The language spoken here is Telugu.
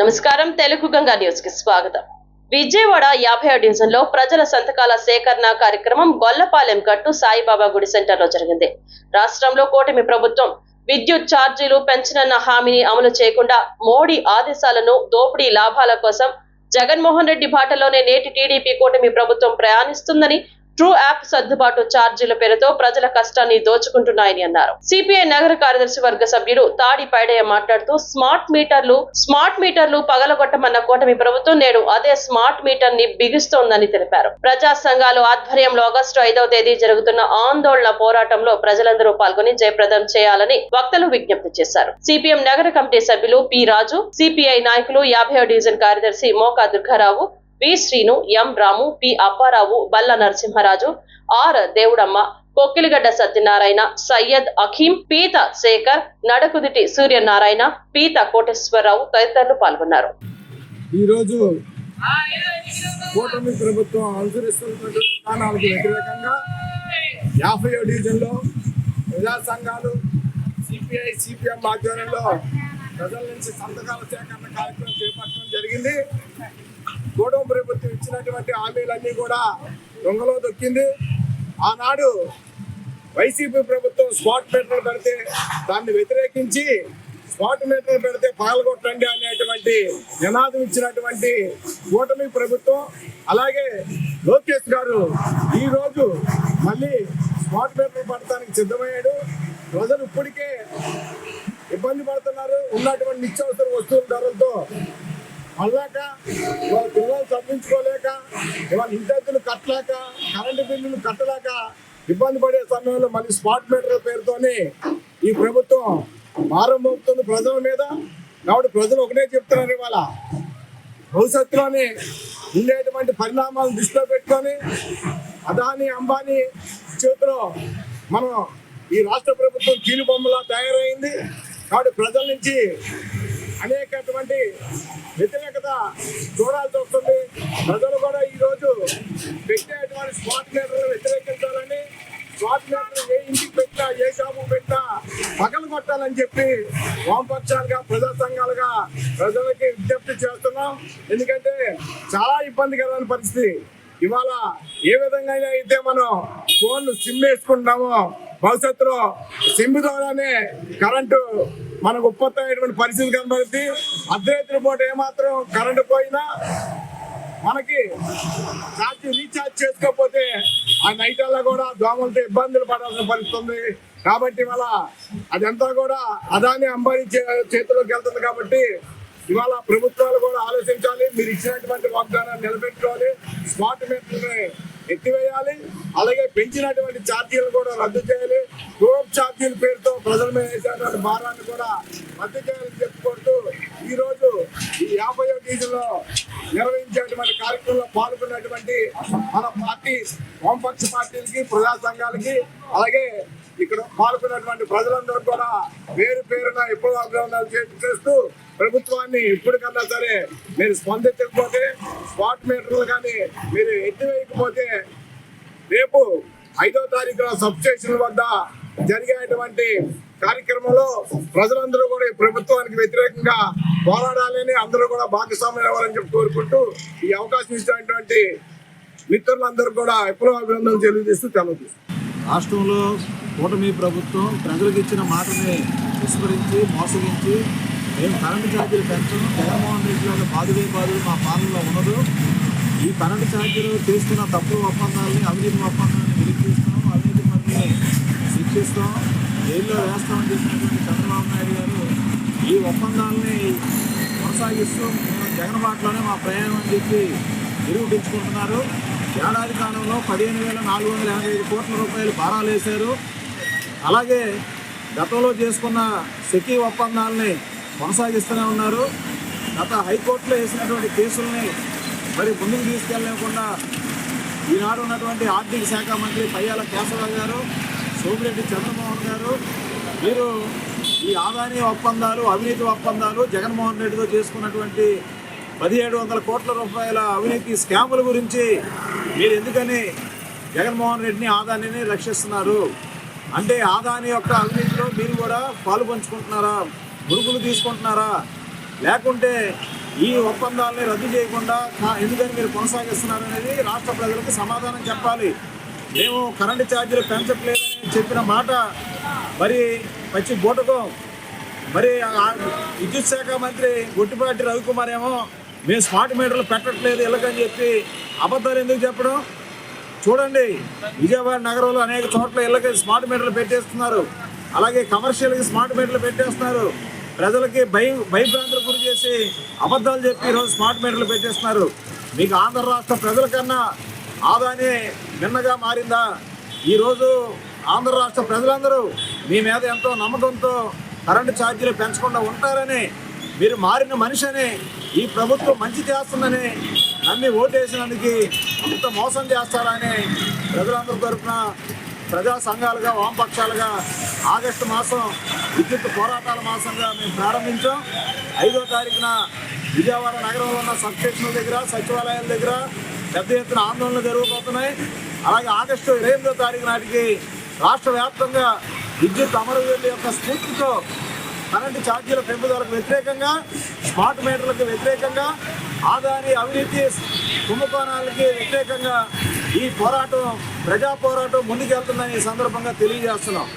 నమస్కారం తెలుగు గంగా న్యూస్కి స్వాగతం. విజయవాడ యాభై డివిజన్లో ప్రజల సంతకాల సేకరణ కార్యక్రమం గొల్లపాలెం గట్టు సాయిబాబా గుడి సెంటర్లో జరిగింది. రాష్ట్రంలో కూటమి ప్రభుత్వం విద్యుత్ ఛార్జీలు పెంచనన్న హామీని అమలు చేయకుండా మోడీ ఆదేశాలను దోపిడీ లాభాల కోసం జగన్మోహన్ రెడ్డి బాటలోనే నేటి టీడీపీ కూటమి ప్రభుత్వం ప్రయాణిస్తుందని ట్రూ యాప్ సర్దుబాటు ఛార్జీల పేరుతో ప్రజల కష్టాన్ని దోచుకుంటున్నాయని అన్నారు. సిపిఐ నగర కార్యదర్శి వర్గ సభ్యుడు తాడి పైడయ్య మాట్లాడుతూ స్మార్ట్ మీటర్లు స్మార్ట్ మీటర్లు పగలగొట్టమన్న కూటమి ప్రభుత్వం నేడు అదే స్మార్ట్ మీటర్ని బిగిస్తోందని తెలిపారు. ప్రజా సంఘాలు ఆధ్వర్యంలో ఆగస్టు ఐదవ తేదీ జరుగుతున్న ఆందోళన పోరాటంలో ప్రజలందరూ పాల్గొని జయప్రదం చేయాలని వక్తలు విజ్ఞప్తి చేశారు. సిపిఎం నగర కమిటీ సభ్యులు పి రాజు సిపిఐ నాయకులు యాభై డివిజన్ కార్యదర్శి Moka Durgarao V Srinu M Ramu P Apparao Balla Narasimharaju R దేవుడమ్మ కొక్కిలిగడ్డ సత్యనారాయణ సయ్యద్ అఖీం పీత శేఖర్ నడకుదిటి సూర్యనారాయణ పీత కోటేశ్వరరావు తదితరులు పాల్గొన్నారు. ఈరోజు కూటమి ప్రభుత్వం అనుసరిస్తున్నటువంటి విధానాలకు వ్యతిరేకంగా యాభై డివిజన్లో ప్రజా సంఘాలు సిపిఐ సిపిఎం ఆధ్వర్యంలో ప్రజల నుంచి సంతకాల సేకరణ కార్యక్రమం చేపట్టడం జరిగింది. గూడెం ప్రభుత్వం ఇచ్చినటువంటి హామీలన్నీ కూడా దొంగలో దొక్కింది. ఆనాడు వైసీపీ ప్రభుత్వం స్పాట్ మీటర్లు పెడితే దాన్ని వ్యతిరేకించి స్పాట్ మీటర్లు పెడితే పాల్గొట్టండి అనేటువంటి నినాదం ఇచ్చినటువంటి కూటమి ప్రభుత్వం అలాగే లోకేష్ గారు ఈరోజు మళ్ళీ స్పాట్ మీటర్లు పడటానికి సిద్ధమయ్యాడు. ప్రజలు ఇప్పటికే ఇబ్బంది పడుతున్నారు. ఉన్నటువంటి నిత్యావసర వస్తువుల ధరలతో అల్లాక వాళ్ళ పిల్లలు చదివించుకోలేక ఇవాళ ఇంటెత్తులు కట్టలేక కరెంటు బిల్లులు కట్టలేక ఇబ్బంది పడే సమయంలో మళ్ళీ స్మార్ట్ మీటర్ పేరుతోనే ఈ ప్రభుత్వం భారం ప్రజల మీద. కాబట్టి ప్రజలు ఒకటే చెప్తున్నారు ఇవాళ. భవిష్యత్తులోని ఉండేటువంటి పరిణామాలను దృష్టిలో పెట్టుకొని అదాని అంబానీ చేతిలో మనం ఈ రాష్ట్ర ప్రభుత్వం కీలుబొమ్మలా తయారైంది. కాబట్టి ప్రజల నుంచి అనేకటువంటి వ్యతిరేకత చూడాల్సి వస్తుంది ప్రజలు కూడా ఈరోజు పెట్టేటువంటి స్మార్ట్ మీటర్లు వ్యతిరేకించాలని స్మార్ట్ మీటర్లు ఏ ఇంటికి పెట్టినా ఏ షాపు పెట్టినా పగలు కొట్టాలని చెప్పి వామపక్షాలుగా ప్రజా సంఘాలుగా ప్రజలకి విజ్ఞప్తి చేస్తున్నాం. ఎందుకంటే చాలా ఇబ్బందికరమైన పరిస్థితి. ఇవాళ ఏ విధంగా అయితే మనం ఫోన్ సిమ్ వేసుకుంటామో భవిష్యత్తులో సిమ్ ద్వారానే కరెంటు మనకు ఉత్పత్తి అయ్యేటువంటి పరిస్థితి కనబడుతుంది అర్ధరాత్రి పూట ఏమాత్రం కరెంటు పోయినా మనకి ఛార్జ్ రీఛార్జ్ చేసుకోకపోతే ఆ నైటల్లో కూడా దోమలతో ఇబ్బందులు పడాల్సిన పరిస్థితుంది కాబట్టి ఇవాళ అదంతా కూడా అదాని అంబానీ చే- చేతిలోకి వెళ్తుంది కాబట్టి ఇవాళ ప్రభుత్వాలు కూడా ఆలోచించాలి. మీరు ఇచ్చినటువంటి వాగ్దానాన్ని నిలబెట్టుకోవాలి. స్మార్ట్ మీటర్ని ఎత్తివేయాలి. అలాగే పెంచినటువంటి ఛార్జీలు కూడా రద్దు చేయాలి. గ్రూప్ ఛార్జీల పేరుతో ప్రజల మీద వేసేటువంటి భారాన్ని కూడా రద్దు చేయాలని చెప్పుకుంటూ ఈ రోజు ఈ యాభై డీజిల్లో నిర్వహించేటువంటి కార్యక్రమంలో పాల్గొన్నటువంటి మన పార్టీ వామపక్ష పార్టీలకి ప్రజా సంఘాలకి అలాగే ఇక్కడ పాల్గొన్నటువంటి ప్రజలందరూ కూడా పేరు పేరున ఎప్పుడు అభినందనలు చేస్తూ ప్రభుత్వాన్ని ఇప్పటికన్నా సరే మీరు స్పందించకపోతే స్పాట్ మీటర్లు కానీ మీరు ఎత్తివేయకపోతే రేపు ఐదో తారీఖున సబ్స్టేషన్ వద్ద జరిగేటువంటి కార్యక్రమంలో ప్రజలందరూ కూడా ఈ ప్రభుత్వానికి వ్యతిరేకంగా పోరాడాలని అందరూ కూడా భాగస్వామ్యం అవ్వాలని చెప్పి కోరుకుంటూ ఈ అవకాశం ఇచ్చినటువంటి మిత్రులందరూ కూడా ఎప్పుడూ అభినందనలు తెలియజేస్తూ తెలియజేస్తాను రాష్ట్రంలో కూటమి ప్రభుత్వం ప్రజలకు ఇచ్చిన మాటని విస్మరించి మోసగించి మేము కరెంటు ఛార్జీలు పెంచడం జగన్మోహన్ రెడ్డి యొక్క బాధుడే బాధుడు మా పాలనలో ఉండదు. ఈ కరెంట్ ఛార్జీలు తీసుకున్న తప్పు ఒప్పందాలని అవినీతి ఒప్పందాన్ని నిరూపిస్తాం అవినీతి మందిని శిక్షిస్తాం జైల్లో వేస్తామని చెప్పినటువంటి చంద్రబాబు నాయుడు గారు ఈ ఒప్పందాలని కొనసాగిస్తూ మేము జగన్ బాటలోనే మా ప్రయాణం అని చెప్పి నిరూపించుకుంటున్నారు. ఏడాది కాలంలో పదిహేను వేల నాలుగు వందల యాభై ఐదు కోట్ల రూపాయలు భారాలు వేశారు. అలాగే గతంలో చేసుకున్న సెకీ ఒప్పందాలని కొనసాగిస్తూనే ఉన్నారు. గత హైకోర్టులో వేసినటువంటి కేసుల్ని మరి ముందుకు తీసుకెళ్ళకుండా ఈనాడు ఉన్నటువంటి ఆర్థిక శాఖ మంత్రి పయ్యాల కేశవరావు గారు సోమిరెడ్డి చంద్రమోహన్ గారు మీరు ఈ ఆదాని ఒప్పందాలు అవినీతి ఒప్పందాలు జగన్మోహన్ రెడ్డితో చేసుకున్నటువంటి పదిహేడు వందల కోట్ల రూపాయల అవినీతి స్కాముల గురించి మీరు ఎందుకని జగన్మోహన్ రెడ్డిని ఆదానిని రక్షిస్తున్నారు? అంటే ఆదాని యొక్క అవినీతిలో మీరు కూడా పాలు పంచుకుంటున్నారా? మురుగులు తీసుకుంటున్నారా? లేకుంటే ఈ ఒప్పందాలని రద్దు చేయకుండా ఎందుకని మీరు కొనసాగిస్తున్నారు అనేది రాష్ట్ర ప్రజలకు సమాధానం చెప్పాలి. మేము కరెంటు ఛార్జీలు పెంచట్లేదని చెప్పిన మాట మరి పచ్చి బూటకం. మరి విద్యుత్ శాఖ మంత్రి గుట్టిపాటి రవికుమార్ ఏమో మేము స్మార్ట్ మీటర్లు పెట్టట్లేదు ఇళ్ళకని చెప్పి అబద్ధాలు ఎందుకు చెప్పడం? చూడండి విజయవాడ నగరంలో అనేక చోట్ల ఇళ్ళకి స్మార్ట్ మీటర్లు పెట్టేస్తున్నారు. అలాగే కమర్షియల్కి స్మార్ట్ మీటర్లు పెట్టేస్తున్నారు. ప్రజలకి భయం భయభ్రాంతులు గురి చేసి అబద్ధాలు చెప్పి ఈరోజు స్మార్ట్ మీటర్లు పెట్టేస్తున్నారు. మీకు ఆంధ్ర రాష్ట్ర ప్రజల కన్నా ఆదాని నిన్నగా మారిందా? ఈరోజు ఆంధ్ర రాష్ట్ర ప్రజలందరూ మీ మీద ఎంతో నమ్మకంతో కరెంటు ఛార్జీలు పెంచకుండా ఉంటారని మీరు మారిన మనిషి అని ఈ ప్రభుత్వం మంచి చేస్తుందని నమ్మి ఓటేసినందుకు ఇంత మోసం చేస్తారని ప్రజలందరి తరఫున ప్రజా సంఘాలుగా వామపక్షాలుగా ఆగస్టు మాసం విద్యుత్ పోరాటాల మాసంగా మేము ప్రారంభించాం. ఐదో తారీఖున విజయవాడ నగరంలో ఉన్న సబ్స్టేషన్ల దగ్గర సచివాలయాల దగ్గర పెద్ద ఎత్తున ఆందోళనలు జరగబోతున్నాయి. అలాగే ఆగస్టు ఎనిమిదో తారీఖు నాటికి రాష్ట్ర వ్యాప్తంగా విద్యుత్ అమరవీరుల యొక్క స్ఫూర్తితో కరెంటు ఛార్జీల పెంపుదలకు వ్యతిరేకంగా స్మార్ట్ మీటర్లకు వ్యతిరేకంగా ఆదాని అవినీతి కుంభకోణాలకి వ్యతిరేకంగా ఈ పోరాటం ప్రజా పోరాటం ముందుకెళ్తుందని ఈ సందర్భంగా తెలియజేస్తున్నాం.